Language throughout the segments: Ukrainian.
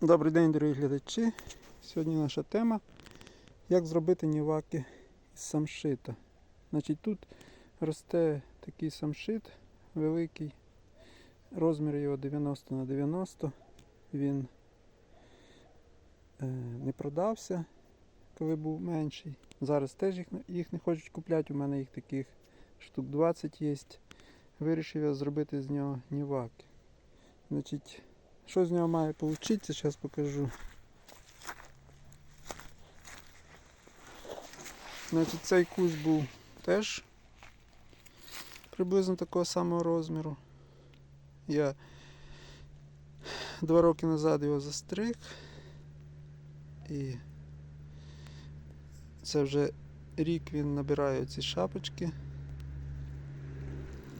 Добрий день, дорогі глядачі. Сьогодні наша тема як зробити ніваки з самшита. Значить, тут росте такий самшит великий, розмір його 90 на 90. Він е, не продався, коли був менший. Зараз теж їх, їх не хочуть купляти. У мене їх таких штук 20 є. Вирішив я зробити з нього ніваки. Значить, що з нього має вийти, зараз покажу. Значить, цей кущ був теж приблизно такого самого розміру. Я два роки назад його застриг. І це вже рік він набирає ці шапочки.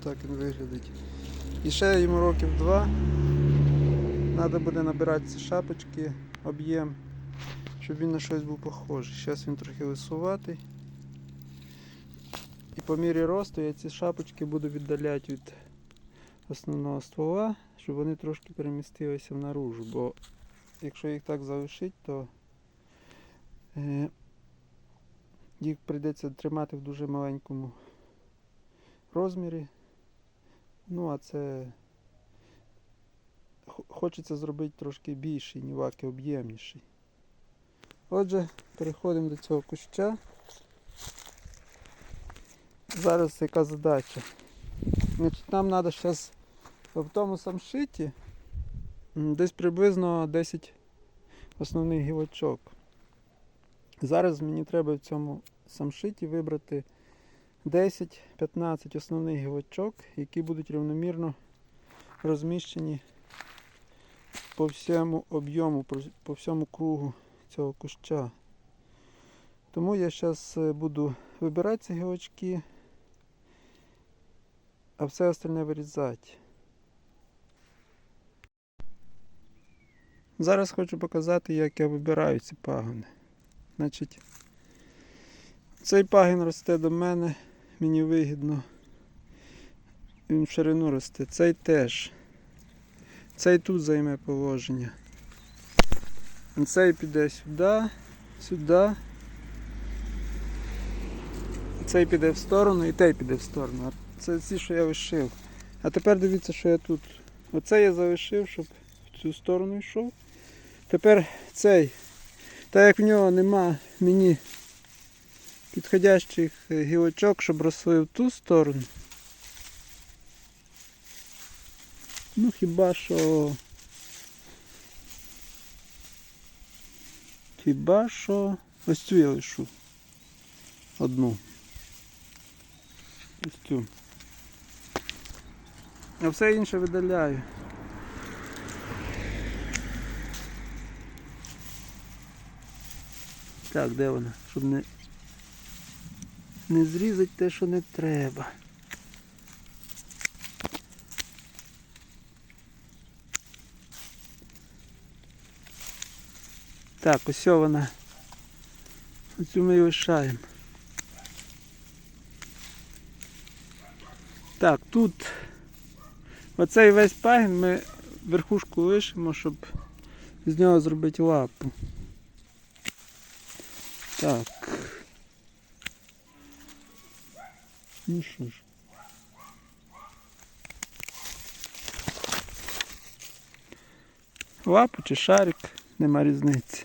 Так він виглядить. І ще йому років два. Треба буде набирати ці шапочки, об'єм, щоб він на щось був похожий. Зараз він трохи висуватий. І по мірі росту я ці шапочки буду віддаляти від основного ствола, щоб вони трошки перемістилися наружу, бо якщо їх так залишити, то е, їх прийдеться тримати в дуже маленькому розмірі. Ну, а це хочеться зробити трошки більший, ніваки об'ємніший. Отже, переходимо до цього куща. Зараз яка задача? Значить, нам треба зараз в тому самшиті десь приблизно 10 основних гілочок. Зараз мені треба в цьому самшиті вибрати 10-15 основних гілочок, які будуть рівномірно розміщені по всьому об'єму, по- всьому кругу цього куща. Тому я зараз буду вибирати ці гілочки, а все остальне вирізати. Зараз хочу показати, як я вибираю ці пагони. Значить, цей пагін росте до мене, мені вигідно. Він в ширину росте. Цей теж. Цей тут займе положення. Цей піде сюди, сюди. Цей піде в сторону і той піде в сторону. Це ці, що я лишив. А тепер дивіться, що я тут. Оце я залишив, щоб в цю сторону йшов. Тепер цей. Так як в нього нема мені підходящих е, гілочок, щоб росли в ту сторону. Ну хіба що. Хіба що. Ось цю я лишу. Одну. Ось цю. А все інше видаляю. Так, де вона? Щоб не, не зрізати те, що не треба. Так, ось вона. Оцю ми і лишаємо. Так, тут оцей весь пагін ми верхушку лишимо, щоб з нього зробити лапу. Так. Ну що ж. Лапу чи шарик, нема різниці.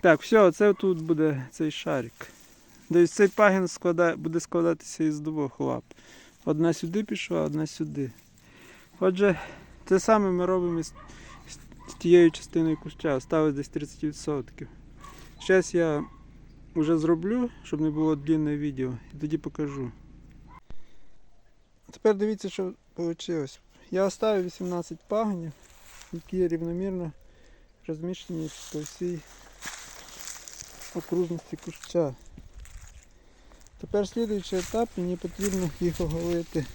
Так, все, це тут буде цей шарик. Десь цей пагін склада... буде складатися із двох лап. Одна сюди пішла, одна сюди. Отже, те саме ми робимо з тією частиною куща. Осталось десь 30%. Зараз я вже зроблю, щоб не було длинне відео, і тоді покажу. Тепер дивіться, що вийшло. Я оставив 18 пагонів, які рівномірно розміщені по всій окружності куща. Тепер слідуючий етап, мені потрібно їх оголити,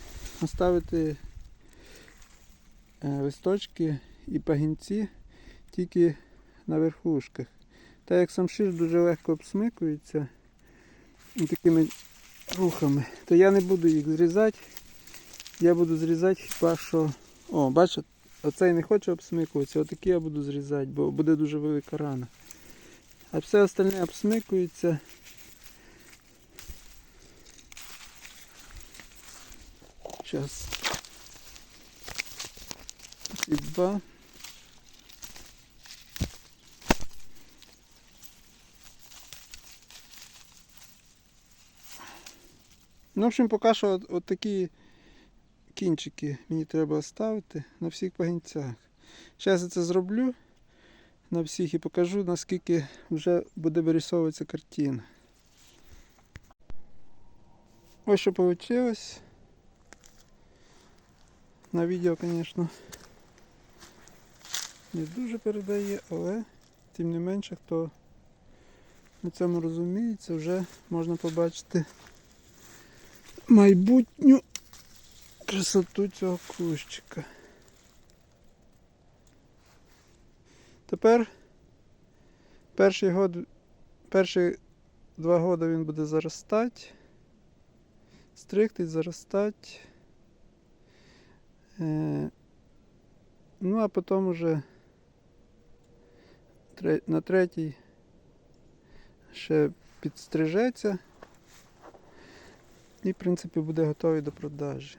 оставити е, листочки і пагінці тільки на верхушках. Так як самшир дуже легко обсмикується такими рухами, то я не буду їх зрізати. Я буду зрізати хіба що. О, бачите, оцей не хоче обсмикуватися, отакий я буду зрізати, бо буде дуже велика рана. А все остальне обсмикується. Зараз. І два. Ну, в общем, поки що от, от такі кінчики мені треба оставити на всіх пагінцях. Зараз я це зроблю на всіх і покажу, наскільки вже буде вирисовуватися картина. Ось що вийшло. На відео, звісно, не дуже передає, але тим не менше, хто на цьому розуміється, вже можна побачити майбутню красоту цього кущика. Тепер перший год, перші два роки він буде заростати, стригтись, заростати. Е, ну а потім тре- на третій ще підстрижеться і, в принципі, буде готовий до продажі.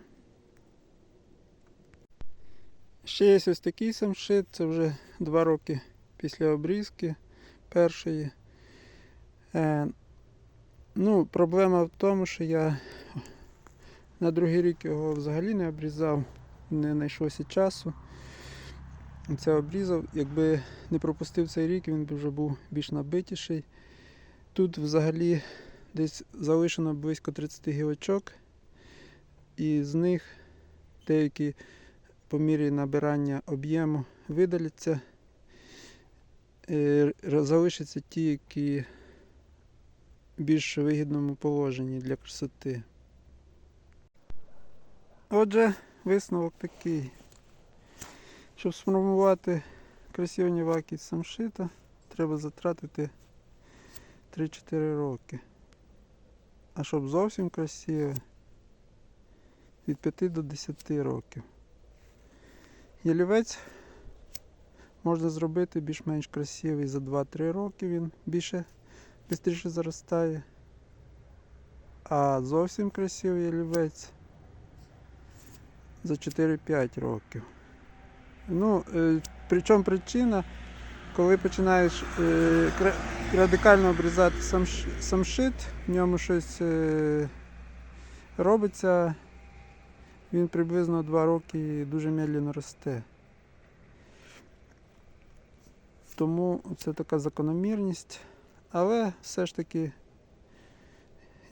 Ще є ось такий самшит, це вже два роки після обрізки першої. Е, ну, проблема в тому, що я на другий рік його взагалі не обрізав, не знайшлося часу. Це обрізав. Якби не пропустив цей рік, він би вже був більш набитіший. Тут взагалі десь залишено близько 30 гілочок, і з них деякі по мірі набирання об'єму видаляться. Е, Залишаться ті, які в більш вигідному положенні для красоти. Отже, висновок такий. Щоб сформувати красиві ніваки з самшита, треба затратити 3-4 роки. А щоб зовсім красиве, від 5 до 10 років. Ялівець можна зробити більш-менш красивий за 2-3 роки, він більше швидше заростає. А зовсім красивий ялівець за 4-5 років. Ну, е, причому причина, коли починаєш е, радикально обрізати сам, самшит, в ньому щось е, робиться, він приблизно 2 роки дуже медленно росте. Тому це така закономірність. Але все ж таки,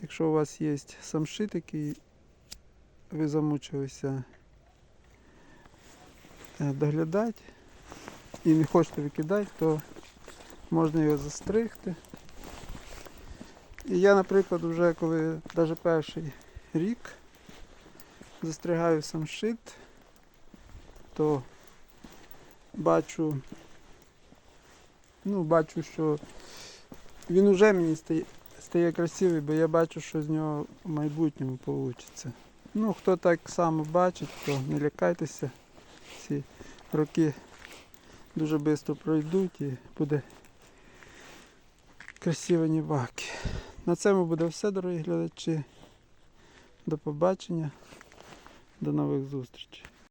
якщо у вас є самшит, який ви замучилися е, доглядати і не хочете викидати, то можна його застригти. І я, наприклад, вже коли навіть перший рік застригаю самшит, то бачу, ну, бачу, що він уже мені стає, стає красивий, бо я бачу, що з нього в майбутньому вийде. Ну, хто так само бачить, то не лякайтеся. Ці роки дуже швидко пройдуть і буде красива ніваки. На цьому буде все, дорогі глядачі. До побачення, до нових зустрічей.